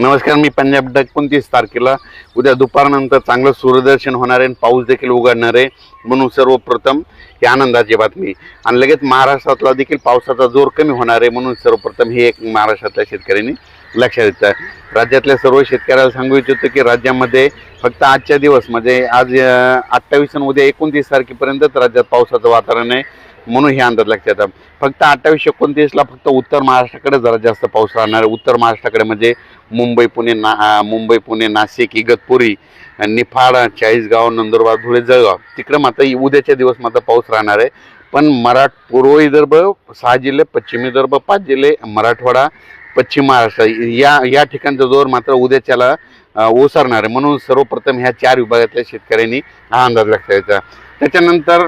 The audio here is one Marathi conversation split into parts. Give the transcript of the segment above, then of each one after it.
नमस्कार मी पंजाब डक एकोणतीस तारखेला. उद्या दुपारनंतर चांगलं सूर्यदर्शन होणार आहे आणि पाऊस देखील उघडणार आहे. म्हणून सर्वप्रथम ही आनंदाची बातमी. आणि लगेच महाराष्ट्रातला देखील पावसाचा जोर कमी होणार आहे म्हणून सर्वप्रथम हे एक महाराष्ट्रातल्या शेतकऱ्यांनी लक्षात येतं राज्यातल्या सर्व शेतकऱ्याला सांगू इच्छितो की राज्यामध्ये फक्त आजच्या दिवस म्हणजे आज अठ्ठावीस आणि उद्या एकोणतीस तारखेपर्यंतच राज्यात पावसाचं वातावरण आहे. म्हणून हे अंदाज लक्षात येतात फक्त अठ्ठावीस एकोणतीसला फक्त उत्तर महाराष्ट्राकडे जरा जास्त पाऊस राहणार. आहे उत्तर महाराष्ट्राकडे म्हणजे मुंबई पुणे ना मुंबई पुणे नाशिक इगतपुरी निफाड चाळीसगाव नंदुरबार धुळे जळगाव. तिकडे मात्र उद्याच्या दिवस मात्र पाऊस राहणार आहे. पण मराठ पूर्व विदर्भ सहा जिल्हे पश्चिम विदर्भ पाच जिल्हे मराठवाडा पश्चिम महाराष्ट्र या या ठिकाणचा जोर मात्र उद्याच्याला ओसरणार आहे. म्हणून सर्वप्रथम ह्या चार विभागातल्या शेतकऱ्यांनी हा अंदाज लक्षात यायचा त्याच्यानंतर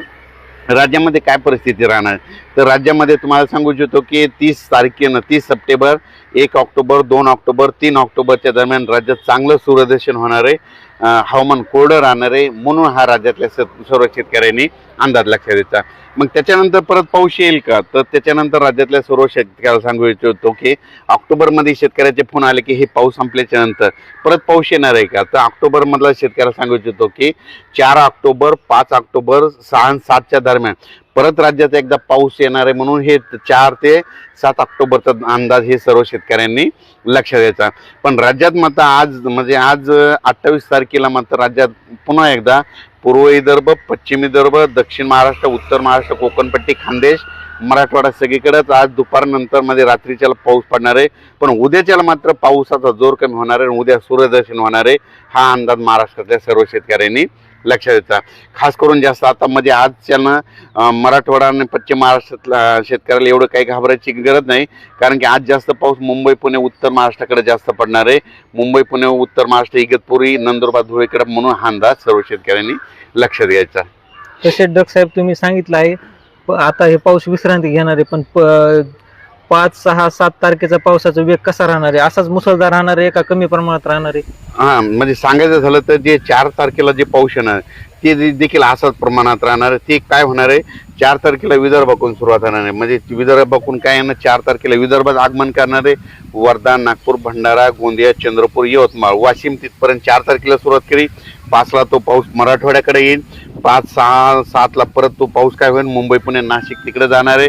राज्यामध्ये काय परिस्थिती राहणार? तर राज्यामध्ये तुम्हाला सांगू इच्छितो की तीस तारखेनं तीस सप्टेंबर एक ऑक्टोबर दोन ऑक्टोबर तीन ऑक्टोबरच्या दरम्यान राज्यात चांगलं सूर्यदर्शन होणार आहे. हवामान कोरडं राहणार आहे म्हणून हा राज्यातल्या स- सर्व शेतकऱ्यांनी अंदाज लक्षात द्यायचा मग त्याच्यानंतर परत पाऊस येईल का? तर त्याच्यानंतर राज्यातल्या सर्व शेतकऱ्याला सांगू इच्छितो की ऑक्टोबरमध्ये शेतकऱ्याचे फोन आले की हे पाऊस संपल्याच्या नंतर परत पाऊस येणार आहे का? तर ऑक्टोबरमधला शेतकऱ्याला सांगू इच्छितो की चार ऑक्टोबर पाच ऑक्टोबर सहा सातच्या दरम्यान परत राज्यात एकदा पाऊस येणार आहे म्हणून हे चार ते सात ऑक्टोबरचा अंदाज हे सर्व शेतकऱ्यांनी लक्ष द्यायचा. पण राज्यात मात्र आज म्हणजे आज अठ्ठावीस तारखेला मात्र राज्यात पुन्हा एकदा पूर्व विदर्भ पश्चिम विदर्भ दक्षिण महाराष्ट्र उत्तर महाराष्ट्र कोकणपट्टी खानदेश मराठवाडा सगळीकडेच आज दुपारनंतरमध्ये रात्रीच्याला पाऊस पडणार आहे. पण उद्याच्याला मात्र पावसाचा जोर कमी होणार आहे आणि उद्या सूर्यदर्शन होणार आहे. हा अंदाज महाराष्ट्रातल्या सर्व शेतकऱ्यांनी लक्षात द्यायचा खास करून जास्त आता मध्ये आजच्यानं मराठवाडा आणि पश्चिम महाराष्ट्रातल्या शेतकऱ्याला एवढं काही घाबरायची गरज नाही. कारण की आज जास्त पाऊस मुंबई पुणे उत्तर महाराष्ट्राकडे जास्त पडणार आहे. मुंबई पुणे उत्तर महाराष्ट्र इगतपुरी नंदुरबार धुळेकडे म्हणून हा अंदाज सर्व शेतकऱ्यांनी लक्ष द्यायचा. तसे डॉक्टर साहेब तुम्ही सांगितलं आहे. प- आता हे पाऊस विश्रांती घेणार आहे पण प- पाच सहा सात तारखेचा पावसाचा वेग कसा राहणार आहे? असाच मुसळधार राहणार आहे का कमी प्रमाणात राहणार आहे? हा म्हणजे सांगायचं झालं तर जे चार तारखेला जे पाऊस येणार ते दे- देखील असाच प्रमाणात राहणार आहे. ते काय होणार आहे? चार तारखेला विदर्भाकडून सुरुवात होणार आहे. म्हणजे विदर्भाकडून काय येणार चार तारखेला विदर्भात आगमन करणार आहे. वर्धा नागपूर भंडारा गोंदिया चंद्रपूर यवतमाळ वाशिम तिथपर्यंत चार तारखेला सुरुवात केली. पाचला तो पाऊस मराठवाड्याकडे येईल. पाच सहा सातला परत तो पाऊस काय होईल? मुंबई पुणे नाशिक तिकडे जाणार आहे.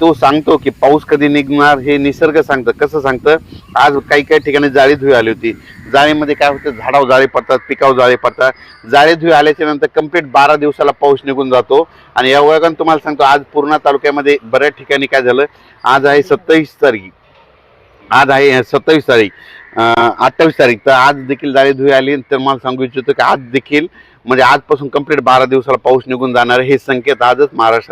तो सांगतो की पाऊस कधी निघणार हे निसर्ग सांगतं. कसं सांगतं? आज काही काही ठिकाणी जाळी धुई आली होती. जाळीमध्ये काय होतं? झाडावर जाळे पडतात पिकावर जाळे पडतात. जाळेधुळी आल्याच्यानंतर कंप्लीट बारा दिवसाला पाऊस निघून जातो. आणि या वयात तुम्हाला सांगतो आज पूर्णा तालुक्यामध्ये बऱ्याच ठिकाणी काय झालं? आज आहे सत्तावीस तारीख. आज आहे सत्तावीस तारीख. अठ्ठावीस तारीख. तर आज देखील जाळी धुई आली तर मला सांगू इच्छितो की आज देखील म्हणजे आजपासून कंप्लीट बारा दिवसाला पाऊस निघून जाणार आहे हे संकेत आजच महाराष्ट्रात